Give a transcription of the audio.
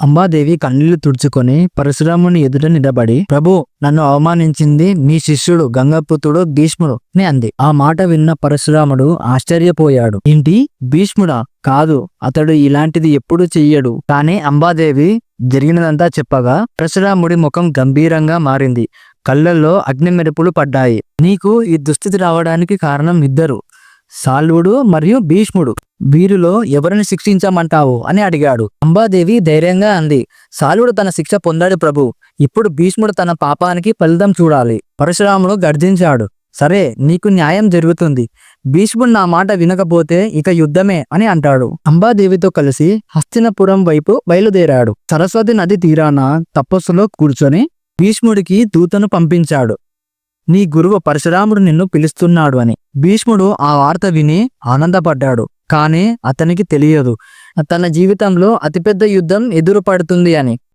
అంబాదేవి కన్నీళ్ళు తుడుచుకొని పరశురాముని ఎదుట నిలబడి ప్రభు నన్ను అవమానించింది మీ శిష్యుడు గంగపుత్రుడు భీష్ముడు అని అంది. ఆ మాట విన్న పరశురాముడు ఆశ్చర్యపోయాడు. ఏంటి? భీష్ముడా? కాదు. అతడు ఇలాంటిది ఎప్పుడు చెయ్యడు. కానీ అంబాదేవి జరిగినదంతా చెప్పగా పరశురాముడి ముఖం గంభీరంగా మారింది. కళ్ళల్లో అగ్ని మెరుపులు పడ్డాయి. నీకు ఈ దుస్థితి రావడానికి కారణం ఇద్దరు. సాల్వుడు మరియు భీష్ముడు. వీరిలో ఎవరిని శిక్షించమంటావు? అని అడిగాడు. అంబాదేవి ధైర్యంగా అంది. సాలుడు తన శిక్ష పొందాడు ప్రభు. ఇప్పుడు భీష్ముడు తన పాపానికి ఫలితం చూడాలి. పరశురాముడు గర్జించాడు. సరే నీకు న్యాయం జరుగుతుంది. భీష్ముడు నా మాట వినకపోతే ఇక యుద్ధమే అని అంటాడు. అంబాదేవితో కలిసి హస్తినపురం వైపు బయలుదేరాడు. సరస్వతి నది తీరాన తపస్సులో కూర్చొని భీష్ముడికి దూతను పంపించాడు. నీ గురువు పరశురాముడు నిన్ను పిలుస్తున్నాడు అని. భీష్ముడు ఆ వార్త విని ఆనందపడ్డాడు. కానీ అతనికి తెలియదు. తన జీవితంలో అతిపెద్ద యుద్ధం ఎదురుపడుతుంది అని.